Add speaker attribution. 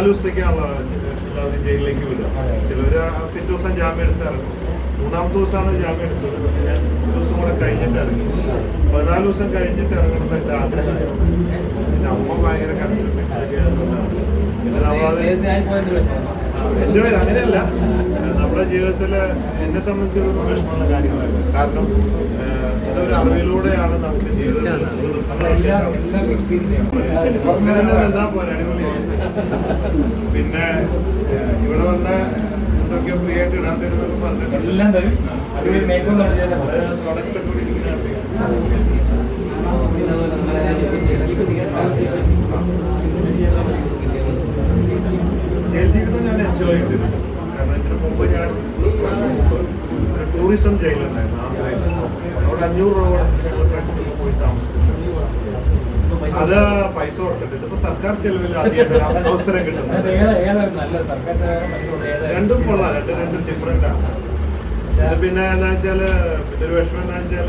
Speaker 1: പതിനാല് ദിവസത്തേക്കാണല്ലോ എല്ലാവരും ജയിലിലേക്ക് വിടുക. ചിലവർ പിറ്റേ ദിവസം ജാമ്യം എടുത്ത് ഇറങ്ങും മൂന്നാമത്തെ ദിവസമാണ് ജാമ്യം എടുത്തത്. പക്ഷെ ഞാൻ ഒരു ദിവസം കൂടെ കഴിഞ്ഞിട്ട് ഇറങ്ങി. പതിനാല് ദിവസം കഴിഞ്ഞിട്ട് ഇറങ്ങണം എന്റെ ആഗ്രഹം. പിന്നെ അമ്മ ഭയങ്കര കരച്ചിലും. പിന്നെ നമ്മളത് എൻജോയ് അങ്ങനെയല്ല നമ്മുടെ ജീവിതത്തിൽ എന്നെ സംബന്ധിച്ചിടത്തോളം വിഷമമുള്ള കാര്യങ്ങളായിരുന്നു കാരണം ഇതൊരു അറിവിലൂടെയാണ് നമുക്ക് ജീവിതത്തിൽ സുഖദുഃഖങ്ങളൊക്കെ അങ്ങനെ തന്നെ നിന്നാ പോരെ അടിപൊളിയായി പിന്നെ ഇവിടെ വന്ന എന്തൊക്കെയോ ഫ്രീ ആയിട്ട് ഇടാൻ തരുന്നൊക്കെ
Speaker 2: എല്ലാം തരും.
Speaker 1: പ്രൊഡക്ട്സ് ഒക്കെ കൂടി ഇരിക്കുന്നുണ്ട് ജയിൽ ജീവിതം ഞാൻ എൻജോയ് ചെയ്തിരുന്നു. കാരണം ഇതിനു മുമ്പ് ഞാൻ ടൂറിസം ജയിലുണ്ടായിരുന്നു ആന്ധ്രയിൽ അവിടെ അഞ്ഞൂറ് രൂപ കൊടുത്തിട്ട് ഞങ്ങൾ ഫ്രണ്ട്സ് പോയി താമസിച്ചിട്ടുണ്ട് അത് പൈസ കൊടുത്തിട്ട് ഇപ്പൊ സർക്കാർ ചെലവിൽ അവസരം
Speaker 2: കിട്ടുന്നു
Speaker 1: കിട്ടുന്നത് രണ്ടും കൊള്ളാം. രണ്ടും രണ്ടും ഡിഫറെന്റ് ആണ്. പിന്നെ എന്താ വെച്ചാൽ പിന്നെ ഒരു വിഷമം എന്താ വെച്ചാൽ